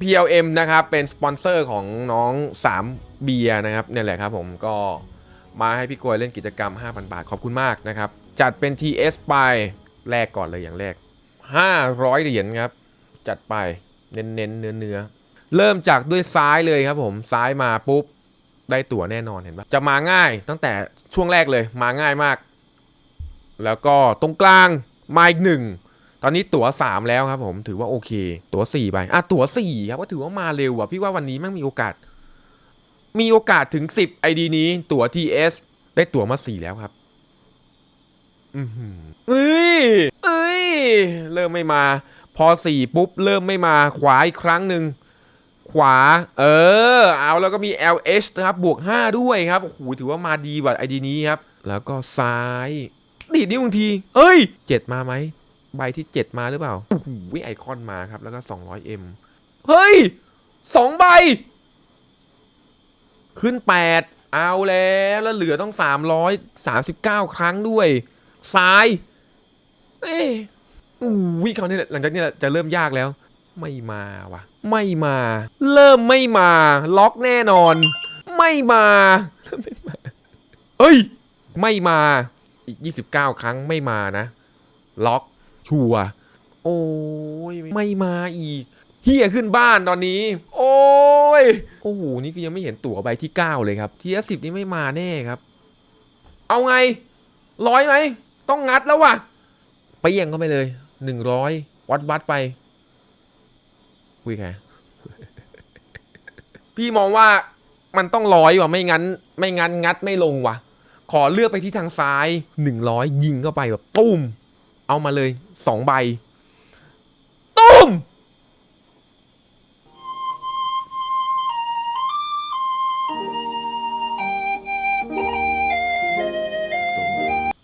PLM นะครับ เป็นสปอนเซอร์ของน้อง 3 เบียร์นะครับนี่แหละครับผมก็มาให้พี่กวยเล่นกิจกรรม 5,000 บาท ขอบคุณมากนะครับ จัดเป็น TS ไปแรกก่อนเลยอย่างแรก 500 เหรียญครับ จัดไปเน้นเน้นเนื้อเนื้อเริ่มจากด้วยซ้ายเลยครับผมซ้ายมาปุ๊บ ได้ตั๋วแน่นอนเห็นปะจะมาง่ายตั้งแต่ช่วงแรกเลยมาง่ายมาก แล้วก็ตรงกลางมาอีกหนึ่ง ตอนนี้ตั๋ว3 แล้วครับผมถือว่าโอเค ตั๋ว4ไปอะตั๋ว4ครับก็ถือว่ามาเร็วอะพี่ว่าวันนี้แม่งมีโอกาส มีโอกาสถึง 10 ID นี้ ตั๋ว TS ได้ตั๋วมา 4 แล้วครับ อือหือเอ้ยเอ้ย เริ่มไม่มา พอ 4 ปุ๊บ เริ่มไม่มาขวาอีกครั้งหนึ่งขวา เออ เอาแล้วก็มี LH นะครับ บวก 5 ด้วยครับโอ้โหถือว่ามาดีกว่าไอดีนี้ครับ แล้วก็ซ้าย ดีดนิ้วบางที เอ้ย 7 มาไหม ใบที่ 7 มาหรือเปล่าโอ้โหไอคอนมาครับ แล้วก็ 200M เฮ้ย2ใบ ขึ้น 8 เอาแล้ว แล้วเหลือต้อง 339 ครั้งด้วยซ้าย เอ้ยอุ้ยคราวนี้แหละหลังจากนี้แหละจะเริ่มยากแล้ว ไม่มาวะไม่มา เริ่มไม่มา ล็อกแน่นอนไม่มาเริ่มไม่มาเอ้ย ไม่มาอีก 29 ครั้งไม่มานะ ล็อก ชัวร์โอ้ยไม่มาอีกเฮียขึ้นบ้านตอนนี้ โอ้ยโอ้โหนี่คือยังไม่เห็นตั๋วใบที่ 9 เลยครับทีละสิบนี่ไม่มาแน่ครับ เอาไงร้อยไหมต้องงัดแล้วว่ะไปเยี่ยงเข้าไปเลยหนึ่งร้อยวัดวัดไปคุยแค่พี่มองว่ามันต้องร้อยว่ะไม่งั้น ไม่งั้นงัดไม่ลงว่ะ ขอเลือกไปที่ทางซ้ายหนึ่งร้อยยิงเข้าไปแบบตุ้ม เอามาเลยสองใบตุ้ม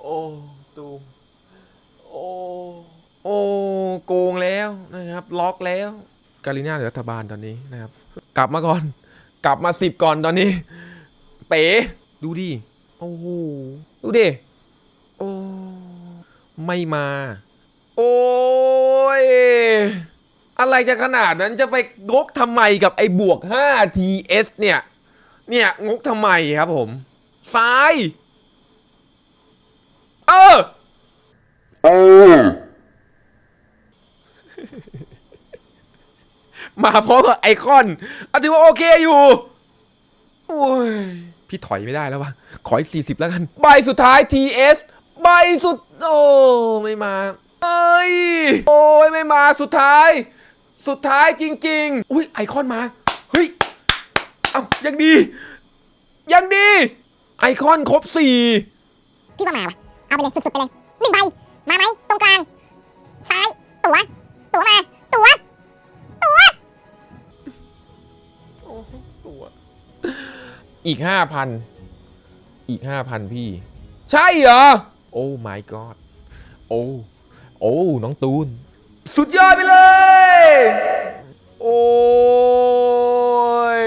โอ้ตูมโอ้โอ้โกงแล้วนะครับ ล็อกแล้วกาลิน่าหรือรัฐบาลตอนนี้นะครับ กลับมาก่อน กลับมาสิบก่อนตอนนี้ เป๋ ดูดิ โอ้โห ดูดิ โอ้ ไม่มา โอ้ย อะไรจะขนาดนั้นจะไปงกทำไมกับไอ้บวก 5 TS เนี่ย เนี่ย งกทำไมครับผม ซ้าย เออมาพร้อมกับไอคอนอันถือว่าโอเคอยู่โอ้ยพี่ถอยไม่ได้แล้ววะ ขออีกสี่สิบแล้วกัน ใบสุดท้าย TS ใบสุด โอ้ไม่มาเอ้ยโอ้ยไม่มาสุดท้าย สุดท้ายจริง ๆ อุ้ยไอคอนมาเฮ้ยเอ้ายังดี ยังดี ไอคอนครบสี่พี่ว่ามาวะเอาไปเลยสุดๆไปเลยหนึ่งใบมาไหมตรงกลางซ้ายตัวตัวมาตัวตัวโอ้โหตัวอีกห้าพันอีกห้าพันพี่ ใช่เหรอ โอ้ my god โอ้โอ้น้องตูน สุดยอดไปเลย โอ้ย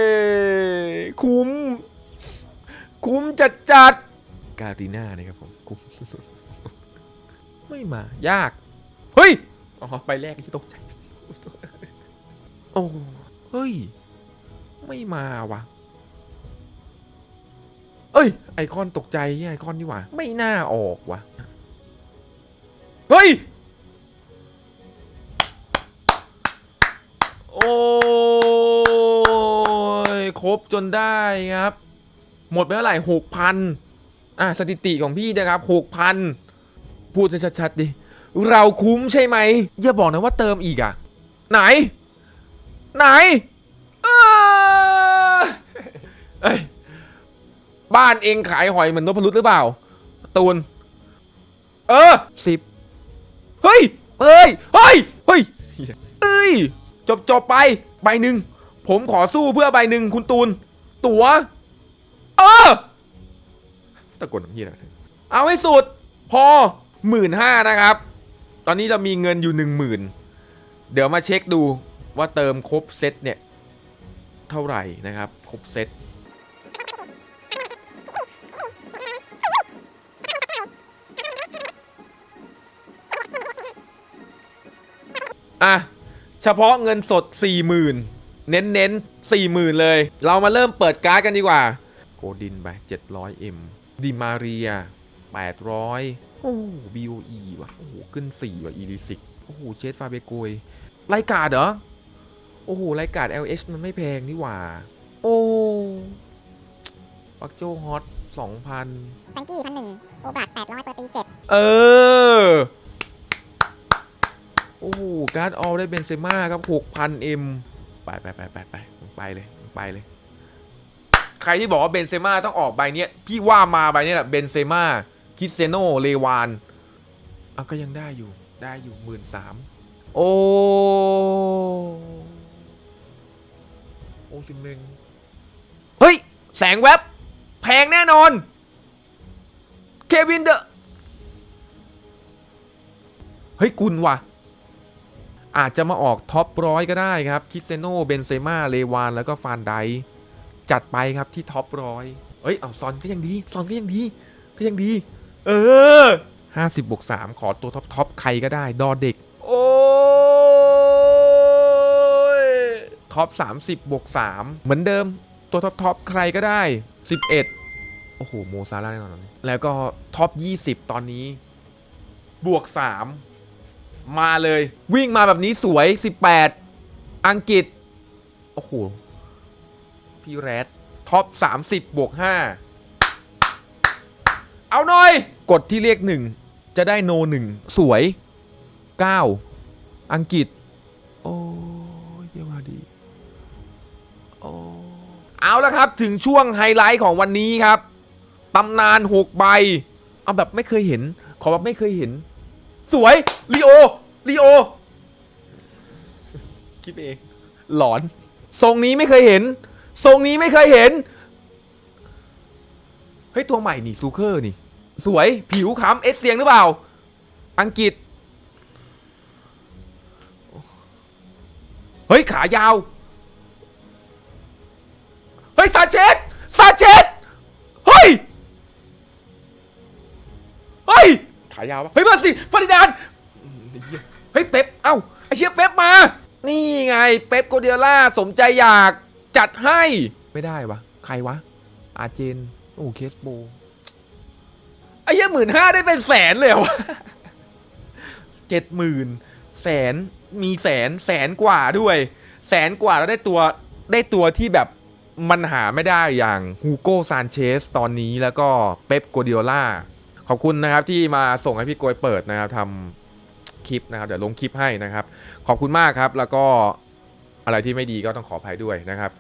คุ้ม คุ้มจัดจัดการีน่านะครับผม คุ้ม ไม่มา ยาก เฮ้ย อ๋อ ไปแรกที่ตกใจ โอ้ เฮ้ย ไม่มาว่ะ เอ้ย ไอคอนตกใจไอคอนนี่หว่า ไม่น่าออกว่ะ เฮ้ย โอ้ย ครบจนได้ครับ หมดไปเท่าไหร่หกพันอะ สถิติของพี่นะครับหกพันพูดให้ชัดๆดิ เราคุ้มใช่ไหม อย่าบอกนะว่าเติมอีกอะ ไหน ไหน เออเอ้ย บ้านเองขายหอยเหมือนนพรุษหรือเปล่า ตูน เออสิบเฮ้ยเฮ้ยเฮ้ยเฮ้ยเอ้ยจบจบไปใบหนึ่งผมขอสู้เพื่อใบหนึ่งคุณตูน ตั๋ว เออตะโกนของพี่อะไรเอาให้สุด พอหมื่นห้านะครับ ตอนนี้เรามีเงินอยู่หนึ่งหมื่นเดี๋ยวมาเช็คดูว่าเติมครบเซตเนี่ย เท่าไหร่นะครับ ครบเซต อะ เฉพาะเงินสด 40,000 เน้นเน้นสี่หมื่นเลย เรามาเริ่มเปิดการ์ดกันดีกว่า โกดินไป 700 M ดิมาเรีย 800 โอ้โห BOE ว่ะ โอ้โห ขึ้น 4 ว่ะ e d 6 โอ้โห เชสฟาเบโกยไลกาดเหรอ โอ้โหไลกาด LH มันไม่แพงนี่หว่า โอ้ปักโจฮอต2,000แฟรงกี้พันหนึ่งโอบลัดแปดร้อยเปอร์ตีเจ็ดเออ โอ้โหการ์ดออลได้เบนเซม่าครับ6,000 M ไปไปไปไปไปไปเลยไปเลย ใครที่บอกว่าเบนเซม่าต้องออกใบเนี้ยพี่ว่ามาใบเนี้ยแหละเบนเซม่าคิเซโนเลวานอะก็ยังได้อยู่ได้อยู่หมื่นสามโอ้โอซิมเมงเฮ้ย แสงแวบแพงแน่นอน เควินเดอเฮ้ย กุลว่ะ อาจจะมาออกท็อปร้อยก็ได้ครับคิเซโนเบนเซม่าเลวานแล้วก็ฟานไดจัดไปครับที่ท็อปร้อยเอ้ยเอาซอนก็ยังดีซอนก็ยังดีก็ยังดี เออ50บวก3ขอตัวท็อปท็อปใครก็ได้ ดอเด็ก โอ้ยท็อป30บวก3เหมือนเดิมตัวท็อปท็อปใครก็ได้11โอ้โห โมซาร่าแน่นอนตอนนี้แล้วก็ท็อป20ตอนนี้ บวก3ม มาเลย วิ่งมาแบบนี้สวย 18 อังกฤษ โอ้โห พี่แรดท็อป 30 บวก 5 เอาหน่อย กดที่เรียก 1 จะได้โน 1 สวย 9 อังกฤษ โอ้ยเยี่ยมมาดี โอ้เอาแล้วครับ ถึงช่วงไฮไลท์ของวันนี้ครับตำนาน6ใบ เอาแบบไม่เคยเห็น ขอแบบไม่เคยเห็น สวยลีโอลีโอ คิดเอง หลอน ทรงนี้ไม่เคยเห็น ทรงนี้ไม่เคยเห็น เฮ้ย ตัวใหม่นี่ซูเคอร์นี่ สวยผิวค้ำเอสเซียงหรือเปล่า อังกฤษ เฮ้ย ขายาว เฮ้ยซาเชตายาวปะเฮ้ยมาสิฟาริดานเฮ้ยเป๊ปเอ้าไอ้เชียเป๊ปมา นี่ไงเป๊ปโกเดียล่าสมใจอยากจัดให้ไม่ได้วะใครวะ อาเจนโอ้เคสโบไอ้เหี้ยหมื่นห้าได้เป็นแสนเลยวะเจ็ดหมื่นแสนมีแสนแสนกว่าด้วย แสนกว่าแล้วได้ตัวได้ตัวที่แบบมันหาไม่ได้อย่างฮูโก้ซานเชสตอนนี้แล้วก็เป๊ปโกเดียล่า ขอบคุณนะครับที่มาส่งให้พี่โกยเปิดนะครับทำคลิปนะครับเดี๋ยวลงคลิปให้นะครับ ขอบคุณมากครับแล้วก็อะไรที่ไม่ดีก็ต้องขออภัยด้วยนะครับ